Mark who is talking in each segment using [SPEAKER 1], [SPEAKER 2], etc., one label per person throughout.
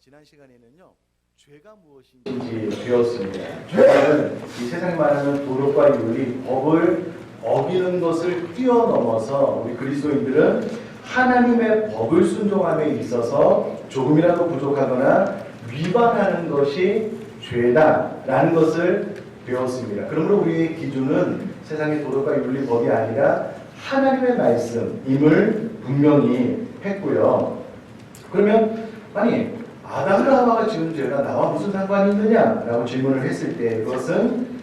[SPEAKER 1] 지난 시간에는요 죄가 무엇인지 배웠습니다. 죄는 이 세상에 말하는 도덕과 윤리, 법을 어기는 것을 뛰어넘어서 우리 그리스도인들은 하나님의 법을 순종함에 있어서 조금이라도 부족하거나 위반하는 것이 죄다라는 것을 배웠습니다. 그러므로 우리의 기준은 세상의 도덕과 윤리 법이 아니라 하나님의 말씀임을 분명히 했고요. 그러면 아니 아담과 하와가 지은 죄가 나와 무슨 상관이 있느냐라고 질문을 했을 때 그것은 에,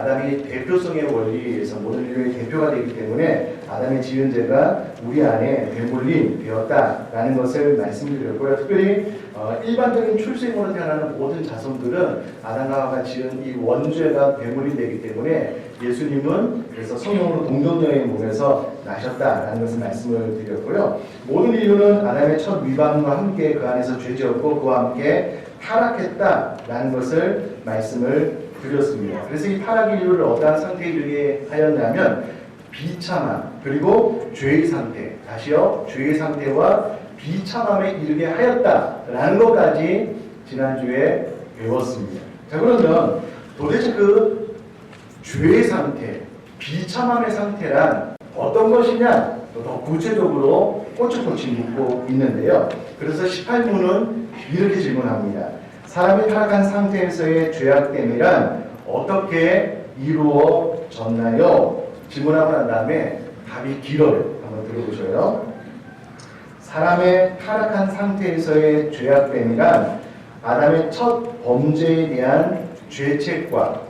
[SPEAKER 1] 아담이 대표성의 원리에서 모든 인류의 대표가 되기 때문에 아담의 지은 죄가 우리 안에 되물림 되었다라는 것을 말씀드렸고요. 특별히 어, 일반적인 출생으로 태어나는 모든 자손들은 아담과 지은 이 원죄가 되물림되기 때문에 예수님은 그래서 성령으로 동정녀의 몸에서 나셨다라는 것을 말씀을 드렸고요. 모든 인류는 아담의 첫 위반과 함께 그 안에서 죄지었고 그와 함께 타락했다라는 것을 말씀을 드렸습니다. 그래서 이 타락의 이유를 어떠한 상태에 이르게 하였냐면 비참함 그리고 죄의 상태 다시요 죄의 상태와 비참함에 이르게 하였다라는 것까지 지난주에 배웠습니다. 자 그러면 도대체 그 죄의 상태, 비참함의 상태란 어떤 것이냐? 또더 구체적으로 꼬치꼬치 묻고 있는데요. 그래서 18문은 이렇게 질문합니다. 사람이 타락한 상태에서의 죄악됨이란 어떻게 이루어졌나요? 질문하고 난 다음에 답이 길어요. 한번 들어보셔요. 사람의 타락한 상태에서의 죄악됨이란 아담의 첫 범죄에 대한 죄책과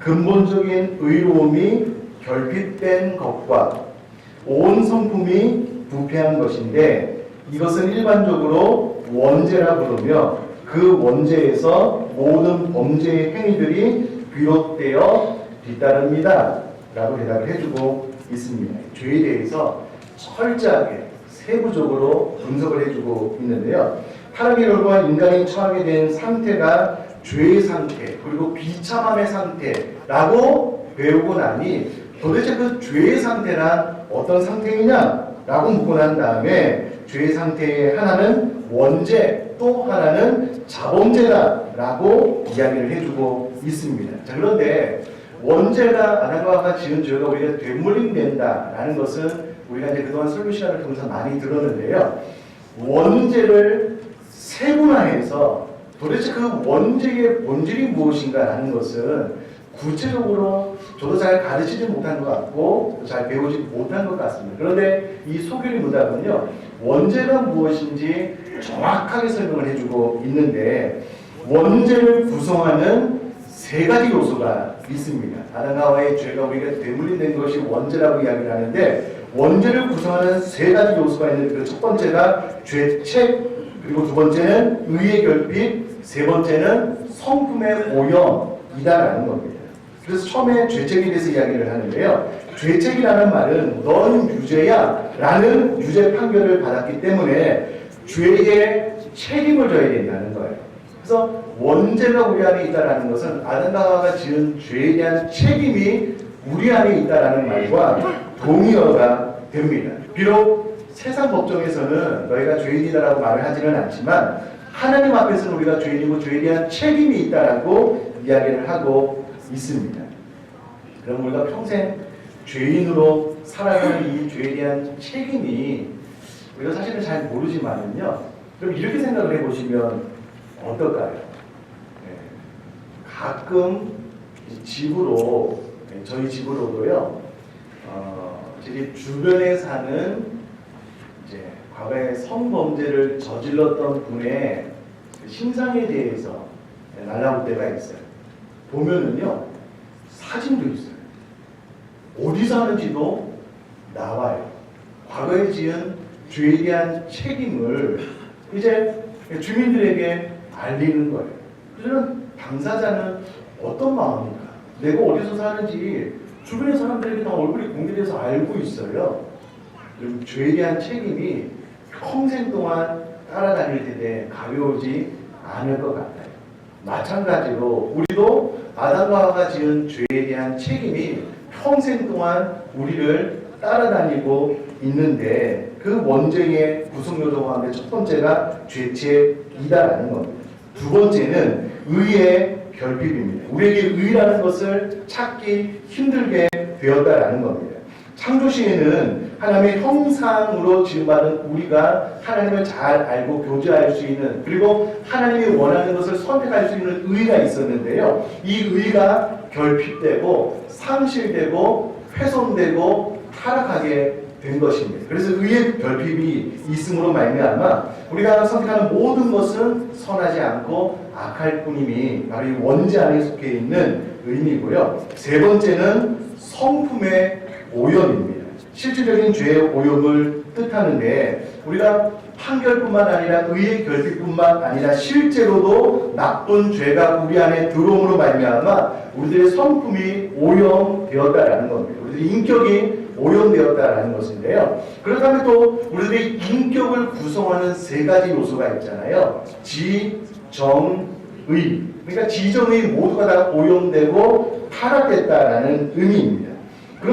[SPEAKER 1] 근본적인 의로움이 결핍된 것과 온 성품이 부패한 것인데 이것은 일반적으로 원죄라 부르며 그 원죄에서 모든 범죄의 행위들이 비롯되어 뒤따릅니다. 라고 대답을 해주고 있습니다. 죄에 대해서 철저하게 세부적으로 분석을 해주고 있는데요. 타락의 결과 인간이 처하게 된 상태가 죄의 상태 그리고 비참함의 상태라고 배우고 나니 도대체 그 죄의 상태란 어떤 상태이냐라고 묻고 난 다음에 죄의 상태의 하나는 원죄 또 하나는 자범죄다라고 이야기를 해주고 있습니다. 자 그런데 원죄가 아담과 하와가 지은 죄가 우리가 되물림된다라는 것은 우리가 이제 그동안 시간을 통해서 많이 들었는데요. 원죄를 세분화해서 도대체 그 원죄의 본질이 무엇인가라는 것은 구체적으로 저도 잘 가르치지 못한 것 같고 잘 배우지 못한 것 같습니다. 그런데 이 소결이 문답은요 원죄가 무엇인지 정확하게 설명을 해주고 있는데 원죄를 구성하는 세 가지 요소가 있습니다. 아담과 하와의 죄가 우리가 되물림된 것이 원죄라고 이야기를 하는데 원죄를 구성하는 세 가지 요소가 있는데 그 첫 번째가 죄책 그리고 두 번째는 의의 결핍 세 번째는 성품의 오염이다라는 겁니다. 그래서 처음에 죄책에 대해서 이야기를 하는데요. 죄책이라는 말은 넌 유죄야 라는 유죄 판결을 받았기 때문에 죄의 책임을 져야 된다는 거예요. 그래서 원죄가 우리 안에 있다는 것은 아담과 지은 죄에 대한 책임이 우리 안에 있다는 말과 동의어가 됩니다. 비록 세상 법정에서는 너희가 죄인이다라고 말을 하지는 않지만 하나님 앞에서는 우리가 죄인이고 죄에 대한 책임이 있다라고 이야기를 하고 있습니다. 그럼 우리가 평생 죄인으로 살아가는 이 죄에 대한 책임이 우리가 사실은 잘 모르지만은요. 그럼 이렇게 생각을 해보시면 어떨까요? 네. 가끔 집으로 네, 저희 집으로도요. 어, 저희 주변에 사는 이제 과거에 성범죄를 저질렀던 분의 그 신상에 대해서 날라올 때가 있어요. 보면은요 사진도 있어요. 어디 사는지도 나와요. 과거에 지은 죄에 대한 책임을 이제 주민들에게 알리는 거예요. 그러면 당사자는 어떤 마음입니까? 내가 어디서 사는지 주변의 사람들에게 다 얼굴이 공개돼서 알고 있어요. 그럼 죄에 대한 책임이 평생 동안 따라다닐 텐데 가벼우지 않을 것 같아요. 마찬가지로 우리도 아담과 하와가 지은 죄에 대한 책임이 평생 동안 우리를 따라다니고 있는데 그 원죄의 구성 요소 가운데 첫 번째가 죄책이다라는 겁니다. 두 번째는 의의 결핍입니다. 우리에게 의라는 것을 찾기 힘들게 되었다라는 겁니다. 창조시에는 하나님의 형상으로 지음받은 우리가 하나님을 잘 알고 교제할 수 있는 그리고 하나님이 원하는 것을 선택할 수 있는 의가 있었는데요. 이 의가 결핍되고 상실되고 훼손되고 타락하게 된 것입니다. 그래서 의의 결핍이 있음으로 말미암아 우리가 선택하는 모든 것은 선하지 않고 악할 뿐임이 바로 이 원죄 안에 속해 있는 의미고요. 세 번째는 성품의 오염입니다. 실질적인 죄의 오염을 뜻하는데 우리가 판결뿐만 아니라 의의 결핍뿐만 아니라 실제로도 나쁜 죄가 우리 안에 들어옴으로 말미암아 우리들의 성품이 오염되었다라는 겁니다. 우리들의 인격이 오염되었다라는 것인데요. 그렇다면 또 우리들의 인격을 구성하는 세 가지 요소가 있잖아요. 지, 정, 의. 그러니까 지정의 모두가 다 오염되고 타락됐다라는 의미입니다.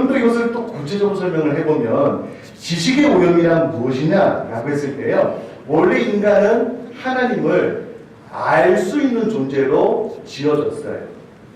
[SPEAKER 1] 또 이것을 또 구체적으로 설명을 해보면 지식의 오염이란 무엇이냐라고 했을 때요. 원래 인간은 하나님을 알 수 있는 존재로 지어졌어요.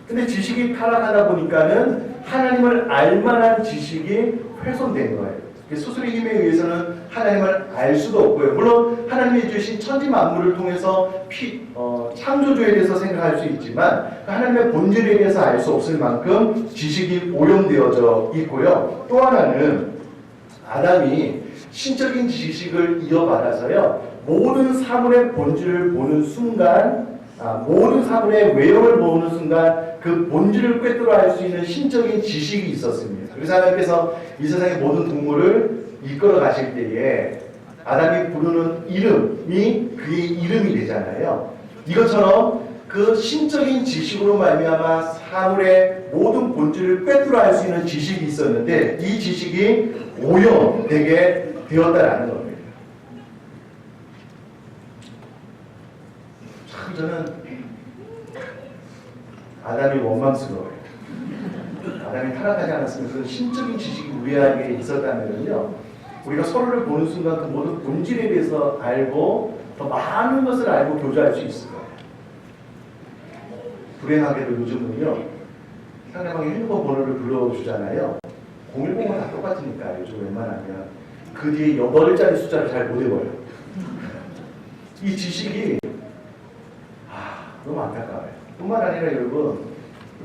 [SPEAKER 1] 근데 지식이 타락하다 보니까는 하나님을 알 만한 지식이 훼손된 거예요. 스스로의 힘에 의해서는 하나님을 알 수도 없고요. 물론 하나님이 주신 천지 만물을 통해서 피, 어, 창조주에 대해서 생각할 수 있지만 그 하나님의 본질에 대해서 알 수 없을 만큼 지식이 오염되어져 있고요. 또 하나는 아담이 신적인 지식을 이어받아서요. 모든 사물의 본질을 보는 순간 아, 모든 사물의 외형을 보는 순간 그 본질을 꿰뚫어 알 수 있는 신적인 지식이 있었습니다. 그래서 하나님께서 이 세상의 모든 동물을 이끌어 가실 때에 아담이 부르는 이름이 그의 이름이 되잖아요. 이것처럼 그 신적인 지식으로 말미암아 사물의 모든 본질을 꿰뚫어 알 수 있는 지식이 있었는데 이 지식이 오염되게 되었다라는 겁니다. 참 저는 아담이 원망스러워요. 아담이 타락하지 않았으면 그런 신적인 지식이 우리에게 있었다면요. 우리가 서로를 보는 순간 그 모든 본질에 대해서 알고 더 많은 것을 알고 교제할 수 있을 거예요. 불행하게도 요즘은요. 상대방의 핸드폰 번호를 불러주잖아요. 010은 다 똑같으니까 요즘 웬만하면 그 뒤에 8자리 숫자를 잘 못 외워요. 이 지식이 아, 너무 안타까워요. 뿐만 아니라 여러분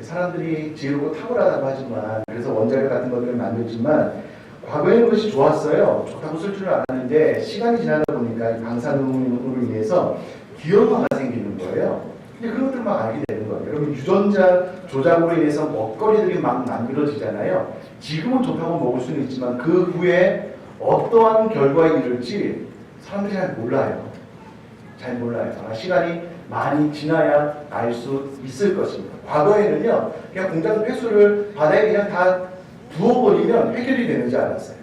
[SPEAKER 1] 사람들이 지혜롭고 탁월하다고 하지만 그래서 원자력 같은 것들을 만들지만 과거에는 그것이 좋았어요. 좋다고 쓸 줄 알았는데 시간이 지나다 보니까 이 방사능으로 인해서 기형화가 생기는 거예요. 근데 그런 것들 막 알게 되는 거예요. 여러분 유전자 조작으로 인해서 먹거리들이 막 만들어지잖아요. 지금은 좋다고 먹을 수는 있지만 그 후에 어떠한 결과에 이를지 사람들이 잘 몰라요. 잘 몰라요. 아마 시간이 많이 지나야 알 수 있을 것입니다. 과거에는요, 그냥 공장 폐수를 바다에 그냥 다 부어버리면 해결이 되는 줄 알았어요.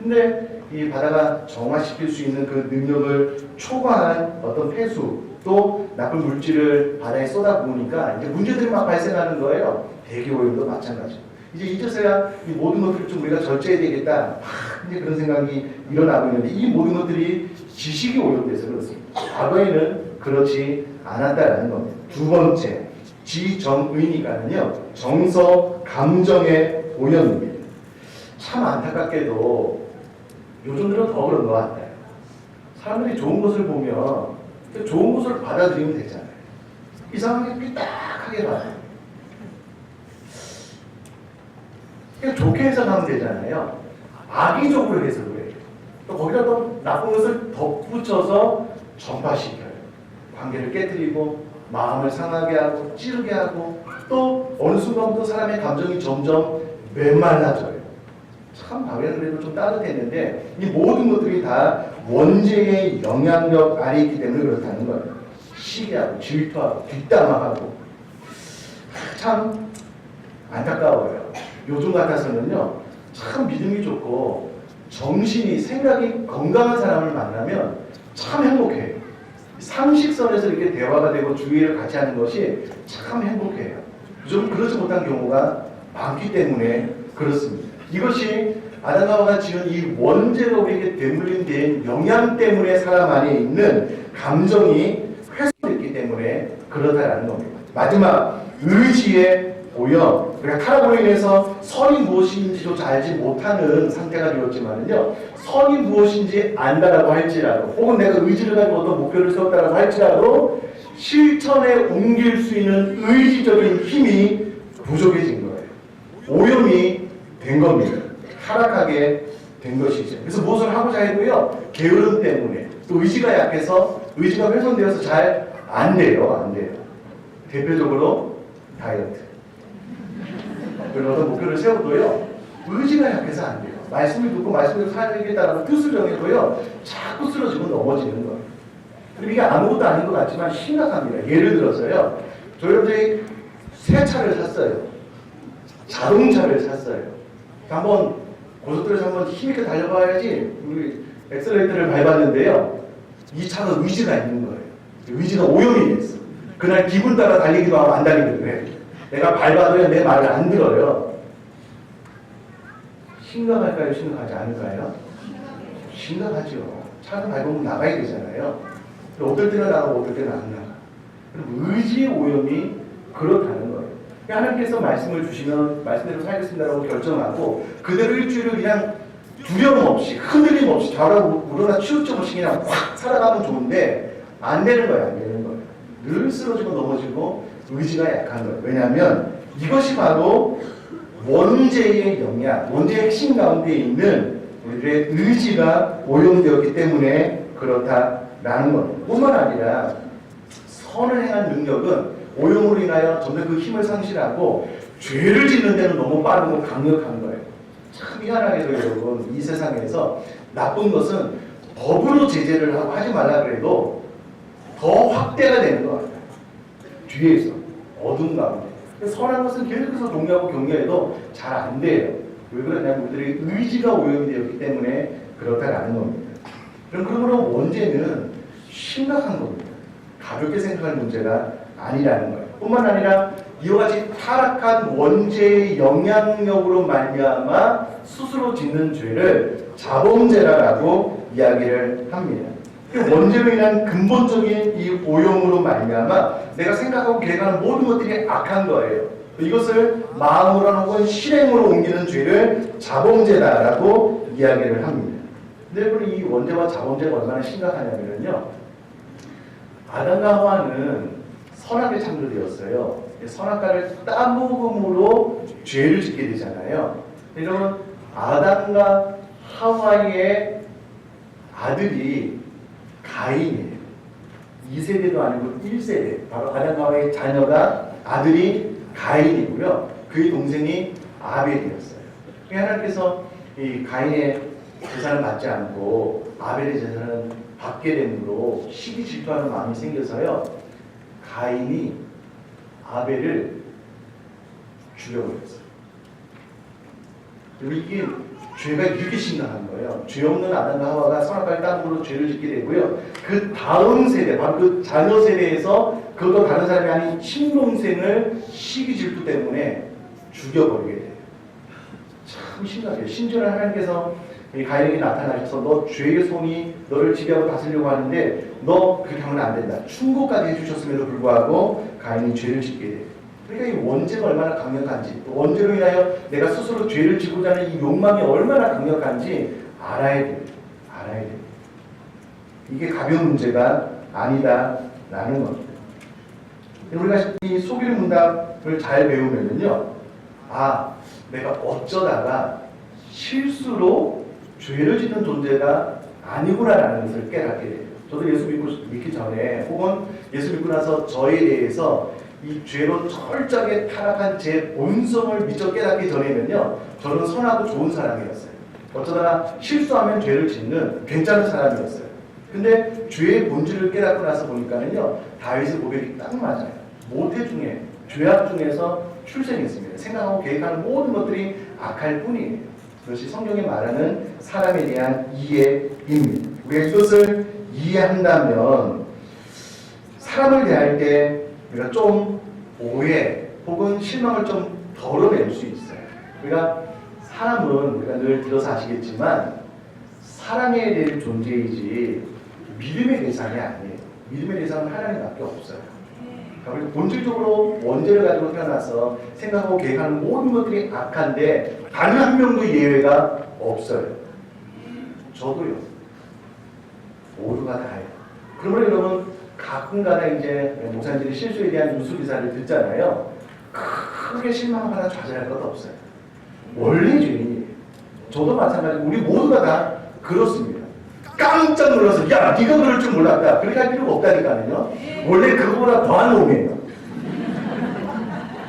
[SPEAKER 1] 근데 이 바다가 정화시킬 수 있는 그 능력을 초과한 어떤 폐수 또 나쁜 물질을 바다에 쏟아부으니까 이제 문제들이 막 발생하는 거예요. 대기 오염도 마찬가지. 이제 이제서야 이 모든 것들을 좀 우리가 절제해야 되겠다. 막 이제 그런 생각이 일어나고 있는데 이 모든 것들이 지식이 오염돼서 그렇습니다. 과거에는 그렇지 않았다라는 겁니다. 두 번째, 지정의니까는요, 정서, 감정의 오염입니다. 참 안타깝게도 요즘 들은 더 그런 것 같아요. 사람들이 좋은 것을 보면 그 좋은 것을 받아들이면 되잖아요. 이상하게 삐딱하게 봐요. 그냥 좋게 해석하면 되잖아요. 악의적으로 해석을 해요. 또 거기다 또 나쁜 것을 덧붙여서 전파시켜요. 관계를 깨뜨리고 마음을 상하게 하고 찌르게 하고 또 어느 순간부터 사람의 감정이 점점 메말라져요. 참 바울은 그래도 좀 따뜻했는데 이 모든 것들이 다 원죄의 영향력 아래 있기 때문에 그렇다는 거예요. 시기하고 질투하고 뒷담화하고 참 안타까워요. 요즘 같아서는요 참 믿음이 좋고 정신이 생각이 건강한 사람을 만나면 참 행복해요. 상식선에서 이렇게 대화가 되고 주의를 같이 하는 것이 참 행복해요. 좀 그렇지 못한 경우가 많기 때문에 그렇습니다. 이것이 아담과 지은 이 원죄로 우리에게 되물린 된 영향 때문에 사람 안에 있는 감정이 훼손됐기 때문에 그러다라는 겁니다. 마지막 의지의 오염. 그러니까 타락으로 인해서 선이 무엇인지조차 알지 못하는 상태가 되었지만은요. 선이 무엇인지 안다라고 할지라도 혹은 내가 의지를 가지고 어떤 목표를 세웠다라고 할지라도 실천에 옮길 수 있는 의지적인 힘이 부족해진 거예요. 오염이 된 겁니다. 타락하게 된 것이죠. 그래서 무엇을 하고자 해도요, 게으름 때문에 또 의지가 약해서 의지가 훼손되어서 잘 안 돼요, 안 돼요. 대표적으로 다이어트. 어떤 목표를 세워도요, 의지가 약해서 안 돼요. 말씀을 듣고 말씀을 살겠다라는 뜻을 정해도요, 자꾸 쓰러지고 넘어지는 거예요. 그리고 이게 아무것도 아닌 것 같지만 심각합니다. 예를 들어서요, 저희들이 새 차를 샀어요. 자동차를 샀어요. 한번 고속도로에서 한번 힘있게 달려봐야지 우리 엑셀레이터를 밟았는데요. 이 차가 의지가 있는 거예요. 의지가 오염이 됐어. 그날 기분 따라 달리기도 하고 안 달리기도 해. 내가 밟아도요 내 말을 안 들어요. 심각할까요? 심각하지 않을까요? 심각하죠. 차는 밟으면 나가야 되잖아요. 어떨 때는 나가고 어떨 때는 안 나가. 그럼 의지의 오염이 그렇다는 거예요. 그러니까 하나님께서 말씀을 주시면 말씀대로 살겠습니다라고 결정하고 그대로 일주일을 그냥 두려움 없이 흔들림 없이 좌우로 우러나 치우쳐 없이 그냥 확 살아가면 좋은데 안 되는 거예요. 안 되는 거예요. 늘 쓰러지고 넘어지고 의지가 약한 거예요. 왜냐하면 이것이 바로 원죄의 영향, 원죄의 핵심 가운데 있는 우리들의 의지가 오염되었기 때문에 그렇다라는 겁니다. 뿐만 아니라 선을 행한 능력은 오염으로 인하여 점점 그 힘을 상실하고 죄를 짓는 데는 너무 빠르고 강력한 거예요. 참 희한하게도 여러분 이 세상에서 나쁜 것은 법으로 제재를 하고 하지 말라 그래도 더 확대가 되는 것 같아요. 뒤에서 어둠 가운데. 선한 것은 계속해서 동의하고 격려해도 잘 안 돼요. 왜 그러냐면 우리들의 의지가 오염이 되었기 때문에 그렇다라는 겁니다. 그럼 그러므로 원죄는 심각한 겁니다. 가볍게 생각할 문제가 아니라는 거예요. 뿐만 아니라 이와 같이 타락한 원죄의 영향력으로 말미암아 스스로 짓는 죄를 자범죄라고 이야기를 합니다. 그 원죄로 인한 근본적인 이 오염으로 말미암아 내가 생각하고 계획하는 모든 것들이 악한 거예요. 이것을 마음으로 혹은 실행으로 옮기는 죄를 자범죄다라고 이야기를 합니다. 근데 여러분 이 원죄와 자범죄가 얼마나 심각하냐면요. 아담과 하와는 선악에 창조되었어요. 선악과를 따먹음으로 죄를 짓게 되잖아요. 여러분 아담과 하와의 아들이 가인이에요. 2세대도 아니고 1세대. 바로 아담과 하와의 자녀가 아들이 가인이고요. 그의 동생이 아벨이었어요. 그러니까 하나님께서 이 가인의 재산을 받지 않고 아벨의 재산을 받게 됨으로 시기 질투하는 마음이 생겨서요. 가인이 아벨을 죽여버렸어요. 그리고 이게 죄가 심각한 거예요. 죄 없는 아담과 하와가 선악과를 따먹으로 죄를 짓게 되고요. 그 다음 세대, 바로 그 자녀 세대에서 그것도 다른 사람이 아닌 친동생을 시기 질투 때문에 죽여버리게 돼요. 참 심각해요. 심지어는 하나님께서 이 가인에게 나타나셔서 너 죄의 손이 너를 지배하고 다스리려고 하는데 너 그렇게 하면 안 된다. 충고까지 해주셨음에도 불구하고 가인이 죄를 짓게 돼요. 그러니까 이 원죄가 얼마나 강력한지 또 원죄로 인하여 내가 스스로 죄를 지고자 하는 이 욕망이 얼마나 강력한지 알아야 돼요. 알아야 돼요. 이게 가벼운 문제가 아니다라는 겁니다. 우리가 이 소비를 문답을 잘 배우면요. 아, 내가 어쩌다가 실수로 죄를 짓는 존재가 아니구나라는 것을 깨닫게 돼요. 저도 예수 믿고 믿기 전에 혹은 예수 믿고 나서 저에 대해서 이 죄로 철저하게 타락한 제 본성을 미처 깨닫기 전에는요, 저는 선하고 좋은 사람이었어요. 어쩌다가 실수하면 죄를 짓는 괜찮은 사람이었어요. 근데 죄의 본질을 깨닫고 나서 보니까는요, 다윗의 고백이 딱 맞아요. 모태 중에, 죄악 중에서 출생했습니다. 생각하고 계획하는 모든 것들이 악할 뿐이에요. 그것이 성경이 말하는 사람에 대한 이해입니다. 우리가 이것을 이해한다면 사람을 대할 때 우리가 좀 오해 혹은 실망을 좀 덜어낼 수 있어요. 우리가 사람은 우리가 늘 들어서 아시겠지만 사랑해야 될 존재이지 믿음의 대상이 아니에요. 믿음의 대상은 하나님밖에 없어요. 그러니까 자, 우리 본질적으로 원죄를 가지고 태어나서 생각하고 계획하는 모든 것들이 악한데 단 한 명도 예외가 없어요. 저도요. 모두가 다예요. 그러면 여러분 가끔가다 이제 목사님들이 실수에 대한 뉴스 기사를 듣잖아요. 크게 실망하거나 좌절할 것 없어요. 원래 죄인이에요. 저도 마찬가지고 우리 모두가 다 그렇습니다. 깜짝 놀라서 야 네가 그럴 줄 몰랐다. 그렇게 할 필요가 없다니까요. 원래 그거보다 더한 놈이에요.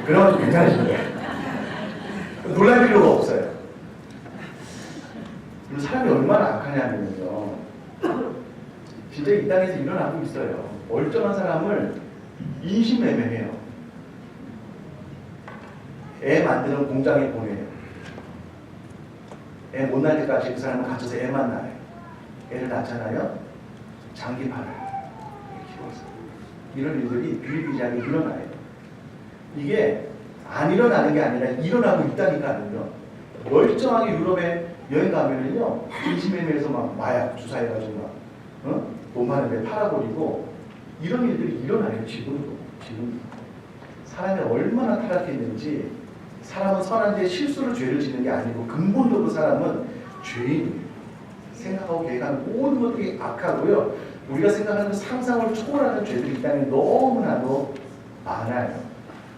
[SPEAKER 1] 그러면 좀 괜찮으신 거예요. 놀랄 필요가 없어요. 사람이 얼마나 악하냐면요. 진짜 이 땅에서 일어나고 있어요. 멀쩡한 사람을 인신매매해요. 애 만드는 공장에 보내요. 애 못 낳을 때까지 그 사람은 갇혀서 애만 낳아요. 애를 낳잖아요. 장기 팔아요. 키워서. 이런 일들이 비일비재하게 일어나요. 이게 안 일어나는 게 아니라 일어나고 있다니까요. 멀쩡하게 유럽에 여행 가면은요, 인신매매에서 막 마약 주사해가지고 막, 어? 돈 많은 데 팔아버리고, 이런 일들이 일어나요, 지금도. 지금. 사람이 얼마나 타락했는지, 사람은 선한데 실수로 죄를 짓는 게 아니고, 근본적으로 사람은 죄인이에요. 생각하고 계획하는 모든 것들이 악하고요. 우리가 생각하는 상상을 초월하는 죄들이 이 땅에 너무나도 많아요.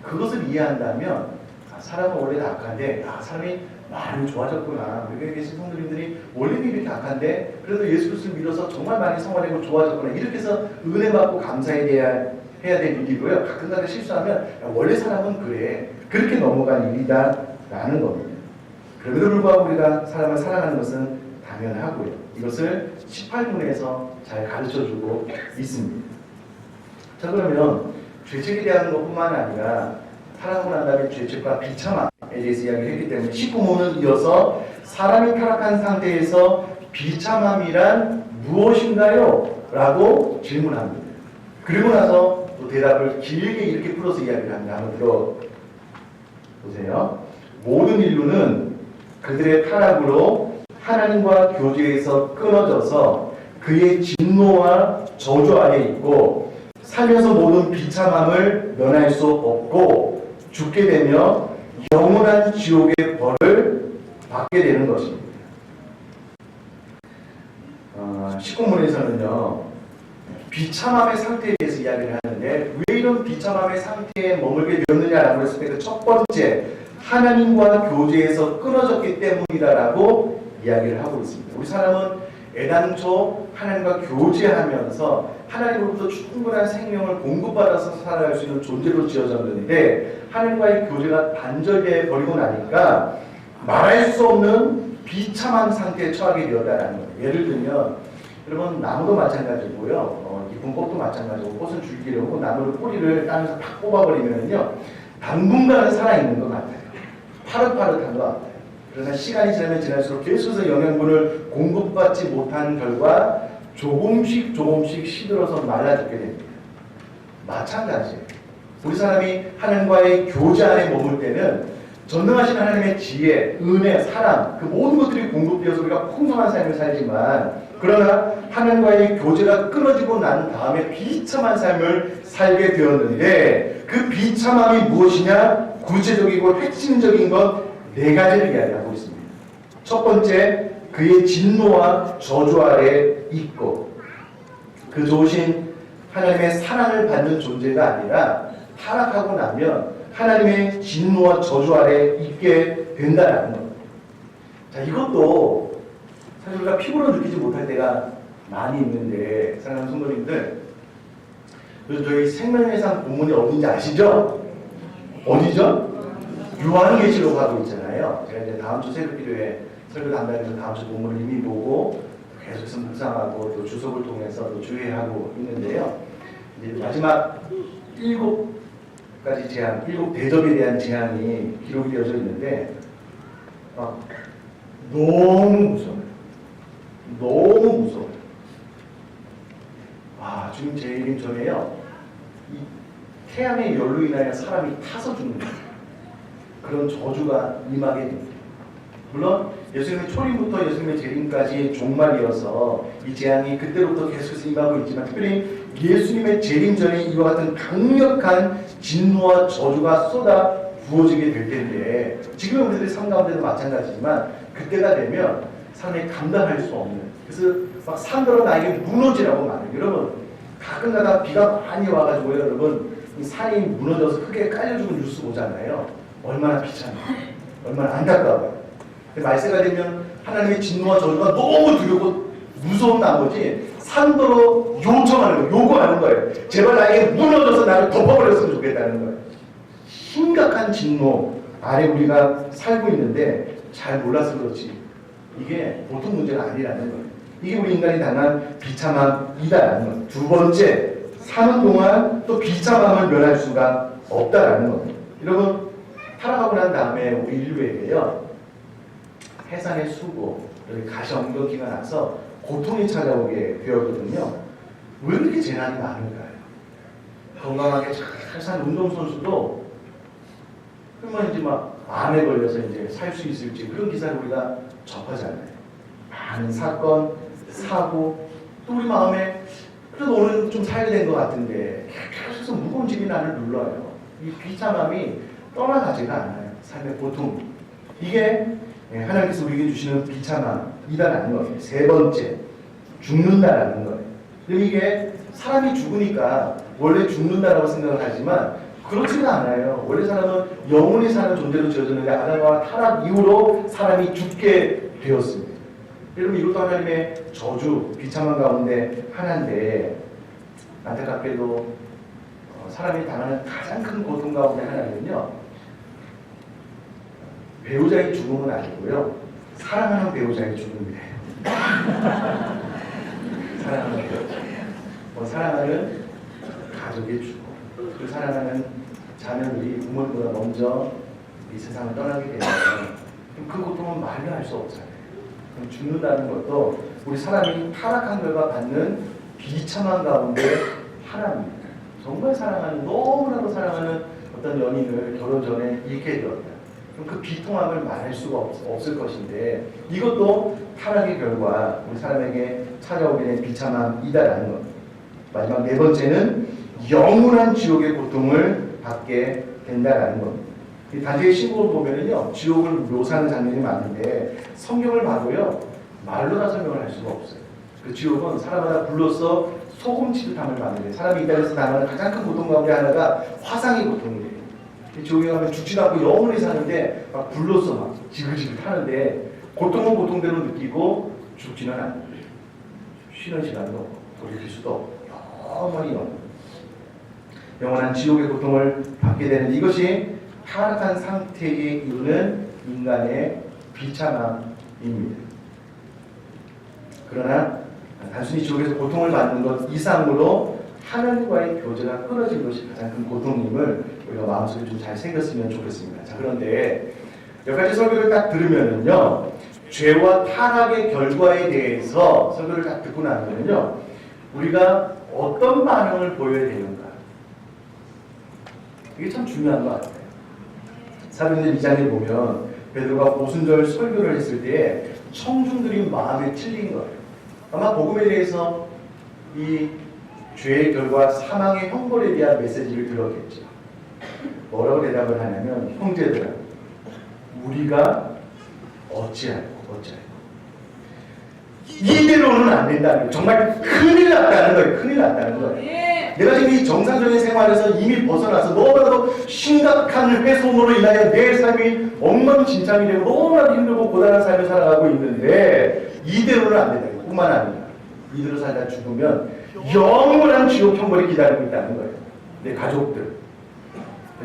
[SPEAKER 1] 그것을 이해한다면 아, 사람은 원래 다 악한데 아, 사람이 많이 좋아졌구나. 여기 계신 성도님들이 원래는 이렇게 악한데 그래도 예수 그리스도를 믿어서 정말 많이 성화되고 좋아졌구나. 이렇게 해서 은혜 받고 감사해야 해야 될 일이고요. 가끔가다 실수하면 야, 원래 사람은 그래. 그렇게 넘어간 일이다라는 겁니다. 그럼에도 불구하고 우리가 사람을 사랑하는 것은 당연하고요. 이것을 18분에서 잘 가르쳐주고 있습니다. 자 그러면 죄책에 대한 것뿐만 아니라 타락하고 난 다음에 죄책과 비참함 에 대해서 이야기를 했기 때문에 19문은 이어서 사람이 타락한 상태에서 비참함이란 무엇인가요? 라고 질문합니다. 그리고 나서 또 대답을 길게 이렇게 풀어서 이야기를 합니다. 한번 들어보세요. 모든 인류는 그들의 타락으로 하나님과 교제에서 끊어져서 그의 진노와 저주 아래 있고 살면서 모든 비참함을 면할 수 없고 죽게 되며 영원한 지옥의 벌을 받게 되는 것입니다. 어, 19문에서는요 비참함의 상태에 대해서 이야기를 하는데 왜 이런 비참함의 상태에 머물게 되었느냐라고 했을 때 그 첫 번째 하나님과 교제에서 끊어졌기 때문이다라고 이야기를 하고 있습니다. 우리 사람은 애당초 하나님과 교제하면서 하나님으로부터 충분한 생명을 공급받아서 살아갈 수 있는 존재로 지어졌는데 하나님과의 교제가 단절돼 버리고 나니까 말할 수 없는 비참한 상태에 처하게 되었다는 거예요. 예를 들면 여러분 나무도 마찬가지고요. 어, 이 분꽃도 마찬가지고 꽃은 줄기려고 나무를 뿌리를 따면서 팍 뽑아버리면요 당분간은 살아있는 것 같아요. 파릇파릇한 것 같아요. 그러나 시간이 지나면 지날수록 계속해서 영양분을 공급받지 못한 결과 조금씩 조금씩 시들어서 말라 죽게 됩니다. 마찬가지예요. 우리 사람이 하나님과의 교제 안에 머물 때는 전능하신 하나님의 지혜, 은혜, 사랑 그 모든 것들이 공급되어서 우리가 풍성한 삶을 살지만 그러나 하나님과의 교제가 끊어지고 난 다음에 비참한 삶을 살게 되었는데 그 비참함이 무엇이냐? 구체적이고 핵심적인 것 네 가지를 이야기하고 있습니다. 첫 번째, 그의 진노와 저주 아래 있고 그 좋으신 하나님의 사랑을 받는 존재가 아니라 타락하고 나면 하나님의 진노와 저주 아래 있게 된다는 겁니다. 자, 이것도 사실 우리가 피부로 느끼지 못할 때가 많이 있는데 사랑하는 성도님들 그래서 저희 생명회상 본문이 어딘지 아시죠? 어디죠? 요한계시록 하고 있잖아요. 제가 이제 다음 주 새벽 기도에 설교 담당해서 다음 주 본문을 이미 보고 계속해서 묵상하고 또 주석을 통해서 또 주의하고 있는데요. 이제 마지막 일곱 가지 제한, 일곱 대접에 대한 제한이 기록이 되어져 있는데 아, 너무 무서워요. 너무 무서워요. 아, 제 이름 전에요. 이 태양의 열로 인하여 사람이 타서 죽는 거예요. 그런 저주가 임하게 됩니다. 물론 예수님의 초림부터 예수님의 재림까지 종말이어서 이 재앙이 그때부터 계속해서 임하고 있지만 특별히 예수님의 재림 전에 이와 같은 강력한 진노와 저주가 쏟아 부어지게 될 텐데 지금 우리들의 삶 가운데도 마찬가지지만 그때가 되면 사람이 감당할 수 없는 그래서 막 산들어 나에게 무너지라고 말해요. 여러분 가끔가다 비가 많이 와가지고요 여러분 이 산이 무너져서 크게 깔려주고 뉴스 보잖아요. 얼마나 비참해요. 얼마나 안타까워요. 말세가 되면 하나님의 진노와 저주가 너무 두렵고 무서운 나머지 산도로 요청하는 거예요. 요구하는 거예요. 제발 나에게 무너져서 나를 덮어버렸으면 좋겠다는 거예요. 심각한 진노 아래 우리가 살고 있는데 잘 몰라서 그렇지 이게 보통 문제가 아니라는 거예요. 이게 우리 인간이 당한 비참함이다라는 거예요. 두 번째, 사는 동안 또 비참함을 면할 수가 없다라는 거예요. 여러분, 타락하고 난 다음에 우리 인류에게요, 해산의 수고, 여기 가시ом경기가 나서 고통이 찾아오게 되었거든요. 왜 이렇게 재난이 많을까요? 건강하게 잘 사는 운동선수도 그러면 이제 막 암에 걸려서 이제 살 수 있을지 그런 기사를 우리가 접하잖아요. 많은 사건, 사고, 또 우리 마음에 그래도 오늘 좀 살게 된 것 같은데 계속 무거운 짐이 나를 눌러요. 이 비참함이 떠나가지가 않아요. 삶의 고통. 이게 예, 하나님께서 우리에게 주시는 비참함이다라는 거예요. 세 번째, 죽는다라는 거예요. 이게 사람이 죽으니까 원래 죽는다라고 생각을 하지만 그렇지가 않아요. 원래 사람은 영원히 사는 존재로 지어졌는데 아담과 타락 이후로 사람이 죽게 되었습니다. 여러분 이것도 하나님의 저주, 비참한 가운데 하나인데 안타깝게도 어, 사람이 당하는 가장 큰 고통 가운데 하나는요 배우자의 죽음은 아니고요 사랑하는 배우자의 죽음이에요. 사랑하는 배우자, 뭐 사랑하는 가족의 죽음, 그 사랑하는 자녀들이 부모보다 먼저 이 세상을 떠나게 되면 그 고통은 말로 할 수 없잖아요. 그럼 죽는다는 것도 우리 사람이 타락한 결과 받는 비참한 가운데 하나입니다. 정말 사랑하는 너무나도 사랑하는 어떤 연인을 결혼 전에 잃게 되었다. 그럼 그 비통함을 말할 수가 없, 을 것인데 이것도 타락의 결과 우리 사람에게 찾아오게 된 비참함이다라는 것. 마지막 네 번째는 영원한 지옥의 고통을 받게 된다라는. 이 단지의 신곡을 보면은요, 지옥을 묘사하는 장면이 많은데 성경을 봐도요, 말로 다 설명을 할 수가 없어요. 그 지옥은 사람마다 불로서 소금치를 담을 받는데 사람이 이 땅에서 당하는 가장 큰 고통 가운데 하나가 화상의 고통이에요. 이 지옥에 가면 죽지 않고 영원히 사는데 막 불로서 막 지글지글 타는데 고통은 고통대로 느끼고 죽지는 않아요. 쉬는 시간도 돌이킬 수도 영원히 영원. 영원한 지옥의 고통을 받게 되는 이것이 타락한 상태에 이루는 인간의 비참함입니다. 그러나 단순히 지옥에서 고통을 받는 것 이상으로 하나님과의 교제가 끊어진 것이 가장 큰 고통임을 우리가 마음속에 좀 잘 생겼으면 좋겠습니다. 자, 그런데 몇 가지 설교를 딱 들으면은요, 죄와 타락의 결과에 대해서 설교를 딱 듣고 나면은요, 우리가 어떤 반응을 보여야 되는가. 이게 참 중요한 것 같아요. 사도행전 2장에 보면 베드로가 오순절 설교를 했을 때에 청중들이 마음에 틀린 거예요. 아마 복음에 대해서 이 죄의 결과 사망의 형벌에 대한 메시지를 들었겠죠. 뭐라고 대답을 하냐면 형제들아 우리가 어찌할고 어찌할고 이대로는 안 된다는 거예요. 정말 큰일 났다는 거예요. 큰일 났다는 거예요. 내가 지금 이 정상적인 생활에서 이미 벗어나서 너무나도 심각한 훼손으로 인하여 내 삶이 엉망진창이 되고 너무나도 힘들고 고단한 삶을 살아가고 있는데 이대로는 안 된다. 뿐만 아니라 이대로 살다 죽으면 영원한 지옥 형벌이 기다리고 있다는 거예요. 내 가족들,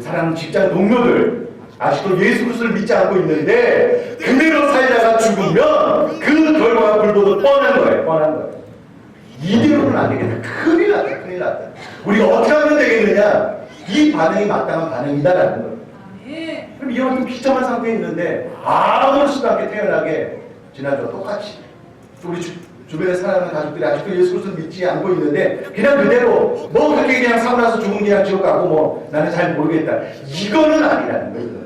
[SPEAKER 1] 사랑하는 직장 동료들 아직도 예수 그리스도를 믿지 않고 있는데 그대로 살다가 죽으면 그 결과가 불보듯 뻔한 거예요. 뻔한 거예요. 이대로는 안 되겠다. 큰일 났다. 큰일 났다. 우리가 어떻게 하면 되겠느냐? 이 반응이 마땅한 반응이다라는 거예요. 그럼 이와 같은 비참한 상태에 있는데 아무렇지도 않게 태어나게 지난주와 똑같이 또 우리 주, 주변에 사랑하는 가족들이 아직도 예수 그리스도를 믿지 않고 있는데 그냥 그대로 뭐 그렇게 그냥 사고 나서 죽으면 그냥 지옥 가고 뭐 나는 잘 모르겠다. 이거는 아니라는 거예요.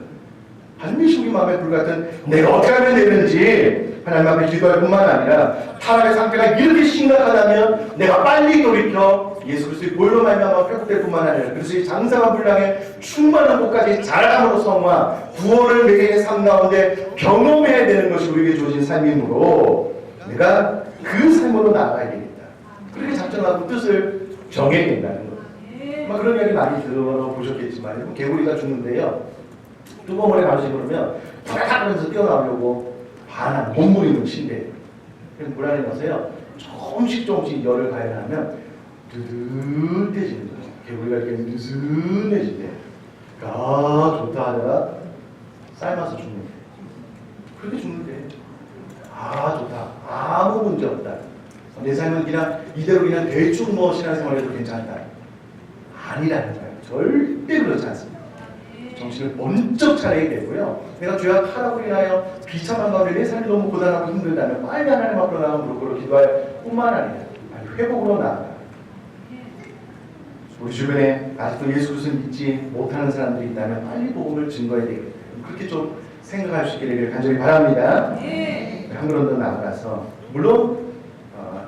[SPEAKER 1] 우리 마음에 불같은 내가 어떻게 하면 되는지 하나님 앞에 기도할 뿐만 아니라 타락의 상태가 이렇게 심각하다면 내가 빨리 돌이켜 예수 그리스도의 보혈로 말미암아 회복될 뿐만 아니라 그리스도의 장사와 분량에 충만한 곳까지 자라감으로 성화 구원을 매개의 삶 가운데 경험해야 되는 것이 우리에게 주어진 삶이므로 내가 그 삶으로 나아가야 되겠다. 그렇게 작정하고 뜻을 정해야 된다는 거예요. 막 그런 이야기 많이 들어보셨겠지만 개구리가 죽는데요. 뚜껑물에 가르쳐 그러면 탁 하면서 뛰어나오려고 반항 몸부림을 친대요 그래서 물 안에 넣어서요. 조금씩 조금씩 열을 가열하면 뜨뜻해지는 거예요. 개구리가 이렇게 느슨해진대요 아 좋다 하다가 삶아서 죽는데 그렇게 죽는데 아 좋다 아무 문제 없다 내 삶은 그냥 이대로 그냥 대충 뭐 신앙생활해도 괜찮다 아니라는 거예요 절대 그렇지 않습니다 정신을 번쩍 차려야 되고요. 내가 타락을 인하여 비참한 가운데 내 삶이 너무 고단하고 힘들다면 빨리 하나님 앞으로 나가 무릎으로 기도할 뿐만 아니라 빨리 회복으로 나아가. 우리 주변에 아직도 예수 그리스도 믿지 못하는 사람들이 있다면 빨리 복음을 증거해야 되겠다. 그렇게 좀 생각할 수 있기를 간절히 바랍니다. 한 걸음 더 나아가서 물론 어,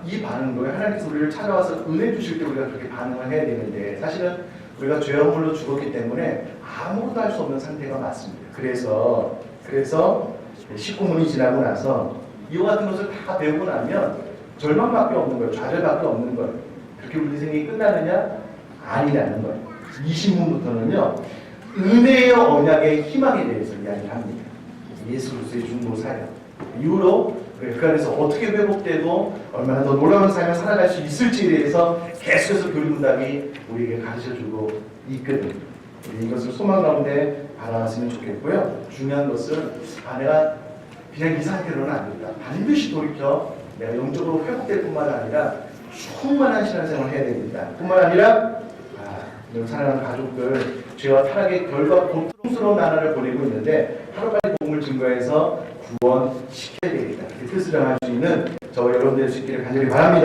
[SPEAKER 1] 이 반응도 하나님께서 우리를 찾아와서 은혜 주실 때 우리가 그렇게 반응을 해야 되는데 사실은 우리가 죄악물로 죽었기 때문에 아무것도 할 수 없는 상태가 맞습니다. 그래서 그래서 19문이 지나고 나서 이와 같은 것을 다 배우고 나면 절망밖에 없는 거예요. 좌절밖에 없는 거예요. 그렇게 우리 인생이 끝나느냐? 아니라는 거예요. 20문부터는요. 은혜의 언약의 희망에 대해서 이야기를 합니다. 예수 그리스도의 중보 사역 이후로 그 안에서 어떻게 회복되고 얼마나 더 놀라운 삶을 살아갈 수 있을지에 대해서 계속해서 교리문답이 우리에게 가르쳐주고 있거든요. 우리 이것을 소망 가운데 바라봤으면 좋겠고요. 중요한 것은 아 내가 그냥 이 상태로는 안 된다. 반드시 돌이켜 내가 영적으로 회복될 뿐만 아니라 충만한 신앙생활을 해야 됩니다. 뿐만 아니라 아, 늘 사랑하는 가족들 죄와 타락의 결과 고통스러운 나라를 보내고 있는데 하루빨리 복음을 증거해서 구원시켜야 되겠다. 그 뜻을 정할 수 있는 저와 여러분들 수 있기를 간절히 바랍니다.